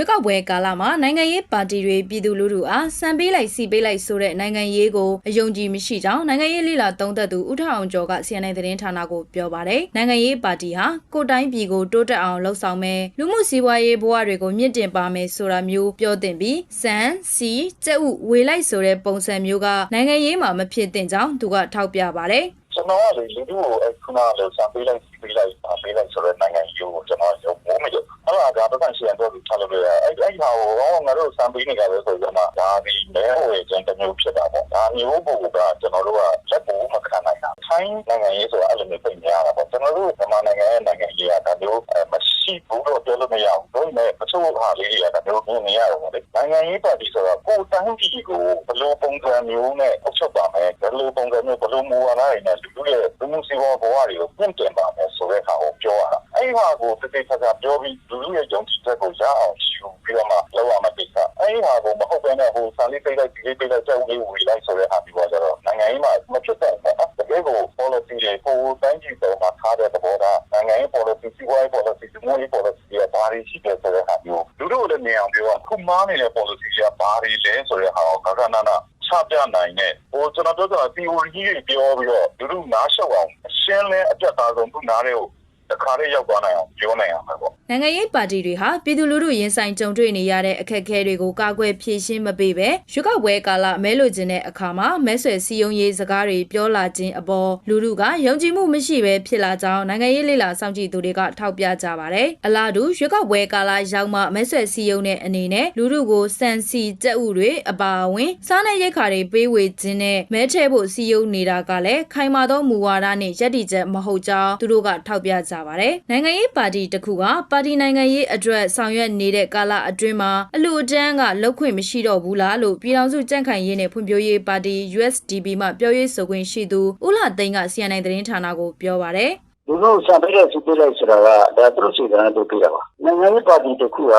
ရွေးကောက်ပွဲကာလမှာနိုင်ငံရေးပါတီတွေပြည်သူလူထုအားစံပေးလိုက်စီပေးလိုက်ဆိုတဲ့နိုင်ငံရေးကိုအယုံကြည်မရှိကြောင်းနိုင်ငံရေးလိလာသုံးသက်သူဦးထအောင်ကျော်က CNN သတင်းဌာနကိုပြောပါတယ်။နိုင်ငံရေးပါတီဟာကိုယ်တိုင်းပြည်ကိုတိုးတက်အောင်လှုပ်ဆောင်မယ်လူမှုစီးပွားရေးဘဝတွေကိုမြင့်တင်ပါမယ်ဆိုတာမျိုးပြောတင်ပြီးစံစီကျက်ဥဝေလိုက်ဆိုတဲ့ပုံစံမျိုးကနိုင်ငံရေးမှာမဖြစ်သင့်ကြောင်းသူကထောက်ပြပါတယ်။ကျွန်တော်ကလေလူတို့ကိုအခုနကလေစံပေးလိုက်စီပေးလိုက်ပါပေးလိုက်ဆိုတော့နိုင်ငံရေးကိုကျွန်တော်ရုံမိုးမရုံအဲ့ဒါကပတ်သက်ရှင်တော့ဒီထားလို့ရအဲ့အဲ့ ဟာကိုငါတို့စံပေးနေကြပဲဆိုတော့မှဒါဒီမဲဟိုရဲ့ကျန်တစ်မျိုးဖြစ်တာပေါ့ဒါမျိုးပုံကကျွန်တော်တို့ကလက်ပေါ်မခံနိုင်တာထိုင်းနိုင်ငံရေးဆိုတာအဲ့လိုမျိုးပြင်များတာပေါ့ကျွန်တော်တို့မြန်မာနိုင်ငံရဲ့နိုင်ငံရေးကဒါမျိုးမရှိဘူးတော့ပြောလို့မရဘူးဒါပေမဲ့အချို့ဟာလေးတွေကဒါမျိုးမြင်နေရတော့လေနိုင်ငံရေးပါတီဆိုတာကိုယ်တိုင်းပြည်ကိုဘယ်လိုပုံစံမျိုးနဲ့အုပ်ချုပ်ပါမယ်ဘယ်လိုပုံစံမျိုးဘယ်လိုမူဝါဒတွေနဲ့လူလူရဲ့လူမှုစီးပွားဘဝတွေကိုပြင်တင်ပါမယ်ဆိုတဲ့ဟာကိုပြောရတာ အဲ့ဟာကိုတိတိကျကျပြောပြီးလူလူရဲ့ယုံကြည်ချက်ကိုရအောင်ယူပြီးတော့မှလောက်ရမှာကိစ္စအဲ့ဟာကိုမဟုတ်ဘဲနဲ့ဟိုစာလေးပိတ်လိုက်ဒီလေးပိတ်လိုက်ကြောက်လေးဝေလိုက်ဆိုတဲ့ဟာပြီးတော့ကျတော့နိုင်ငံရေးမှာမဖြစ်တဲ့ပေါ့နော်တကယ်ကို policy တွေကိုတိုင်းပြည်ပေါ်မှာထားတဲ့သဘောထားနိုင်ငံရေး policy စီးပွားရေး policy ဒီမိုရေး policy တွေဘာတွေရှိတယ်ဆိုတဲ့ဟာမျိုးလူတို့လည်းမြင်အောင်ပြောခုမားနေတဲ့ policy တွေကဘာတွေလဲဆိုတဲ့ဟာကိုကကနာနာချပြနိုင်တဲ့ဟိုကျွန်တော်တို့က theory ကြီးတွေပြောပြီးတော့လူတို့နားလျှောက်အောင်အရှင်းလဲအပြတ်သားဆုံးသူနားတွေကို တခါလေးရောက်သွားနိုင်အောင်ပြောနိုင်အောင်ပဲပေါ့နိုင်ငံရေးပါတီတွေဟာပြည်သူလူထုရင်ဆိုင်ကြုံတွေ့နေရတဲ့အခက်အခဲတွေကိုကာကွယ်ဖြေရှင်းမပေးဘဲရွေးကောက်ပွဲကာလမဲလိုချင်တဲ့အခါမှာမဲဆွယ်စည်းရုံးရေးစကားတွေပြောလာခြင်းအပေါ်လူထုကယုံကြည်မှုမရှိဘဲဖြစ်လာကြောင်းနိုင်ငံရေးလေလာစောင့်ကြည့်သူတွေကထောက်ပြကြပါတယ်။အလားတူရွေးကောက်ပွဲကာလရောက်မှမဲဆွယ်စည်းရုံးတဲ့အနေနဲ့လူထုကိုစံစီကြက်ဥတွေအပါအဝင်စားနပ်ရိက္ခာတွေပေးဝေခြင်းနဲ့မဲထည့်ဖို့စည်းရုံးနေတာကလည်းခိုင်မာသောမူဝါဒနဲ့ရည်တည်ချက်မဟုတ်ကြောင်းသူတို့ကထောက်ပြကြပါတယ်။နိုင်ငံရေးပါတီတစ်ခုကပါတီနိုင်ငံရေးအတွက်ဆောင်ရွက်နေတဲ့ကာလအတွင်းမှာအလူအတန်းကလောက်ခွင့်မရှိတော့ဘူးလားလို့ပြည်ထောင်စုကြံ့ခိုင်ရေးနဲ့ဖွံ့ဖြိုးရေးပါတီ USDP မှပြောရေးဆိုခွင့်ရှိသူဦးလာသိန်းက CNN သတင်းဌာနကိုပြောပါတယ်လူတို့စံပေးတဲ့စုပေးလိုက်ဆိုတာကဒါသူတို့စီကံနဲ့တို့ပြတာပါနိုင်ငံရေးပါတီတစ်ခုက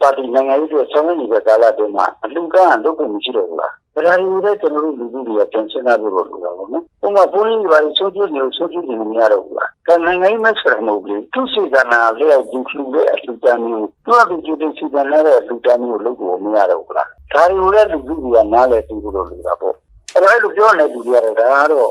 ပါတီနိုင်ငံရေးတွေဆောင်ရွက်နေတဲ့ကာလအတွင်းမှာအလူကန့်လုပ်ဖို့မရှိတော့ဘူးလား ဒါရီတွေကျွန်တော်တို့လူကြီးတွေကပြန်ရှင်းရဖို့လိုတာပေါ့နော်။ဥပမာပိုးလေးတွေပါဆိုးကျိုးနေဆိုးကျိုးနေမရတော့ဘူးလား။ဒါနိုင်ငံရေးမဆက်မဟုတ်ဘူး။သူစီကနာလျောက်ဒီခုရဲ့အလူတန်းမျိုးသူ့အတူတူစီကနာတဲ့အလူတန်းမျိုးလုပ်ဖို့မရတော့ဘူးလား။ဒါရီတွေလူကြီးတွေကနားလည်ပြီးလို့လိုတာပေါ့။အဲ့ဒါလိုပြောနေသူတွေကတော့ဒါကတော့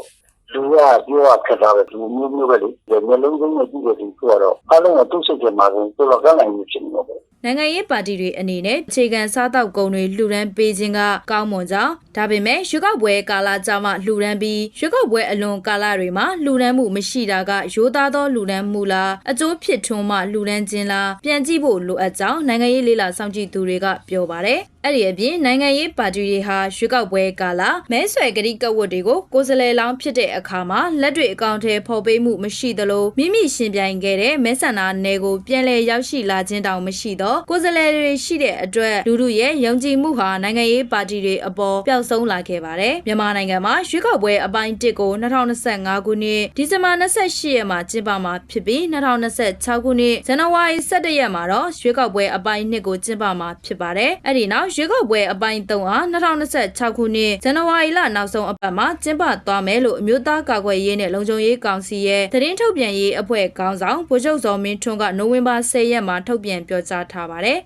လူကပြောရခက်တာပဲဒီမျိုးမျိုးပဲလေမျိုးလုံးစုံနဲ့ကြည့်တဲ့ဒီကတော့အားလုံးကသူ့စိတ်ထဲမှာဆိုသူကကနိုင်မှုဖြစ်နေတော့ နိုင်ငံရေးပါတီတွေအနေနဲ့အခြေခံစားတောက်ကုန်တွေလှူဒန်းပေးခြင်းကကောင်းမွန်ကြောင်းဒါပေမဲ့ရွေးကောက်ပွဲကာလကြာမှလှူဒန်းပြီးရွေးကောက်ပွဲအလွန်ကာလတွေမှာလှူဒန်းမှုမရှိတာကရိုးသားသောလှူဒန်းမှုလားအကျိုးဖြစ်ထွန်းမှလှူဒန်းခြင်းလားပြန်ကြည့်ဖို့လိုအပ်ကြောင်းနိုင်ငံရေးလေးလာစောင့်ကြည့်သူတွေကပြောပါတယ်အဲ့ဒီအပြင်နိုင်ငံရေးပါတီတွေဟာရွေးကောက်ပွဲကာလမဲဆွယ်ကတိကဝတ်တွေကိုကိုယ်စားလှယ်လောင်းဖြစ်တဲ့အခါမှာလက်တွေအကောင့်ထဲဖော်ပေးမှုမရှိသလိုမိမိရှင်ပြိုင်ခဲ့တဲ့မဲဆန္ဒနယ်ကိုပြန်လည်ရောက်ရှိလာခြင်းတောင်မရှိတော့ကိုယ်စားလှယ်တွေရှိတဲ့အတွက်လူထုရဲ့ယုံကြည်မှုဟာနိုင်ငံရေးပါတီတွေအပေါ်ပျောက်ဆုံးလာခဲ့ပါတယ်မြန်မာနိုင်ငံမှာရွေးကောက်ပွဲအပိုင်း1ကို2025ခုနှစ်ဒီဇင်ဘာ28ရက်မှာကျင်းပမှာဖြစ်ပြီး2026ခုနှစ်ဇန်နဝါရီ17ရက်မှာတော့ရွေးကောက်ပွဲအပိုင်း2ကိုကျင်းပမှာဖြစ်ပါတယ်အဲ့ဒီနောက်ရွေးကောက်ပွဲအပိုင်း3ဟာ2026ခုနှစ်ဇန်နဝါရီလနောက်ဆုံးအပတ်မှာကျင်းပသွားမယ်လို့အမျိုးသားကာကွယ်ရေးနဲ့လုံခြုံရေးကောင်စီရဲ့သတင်းထုတ်ပြန်ရေးအဖွဲ့ခေါင်းဆောင်ဗိုလ်ချုပ်ဇော်မင်းထွန်းကနိုဝင်ဘာ10ရက်မှာထုတ်ပြန်ပြောကြားထားပါတယ်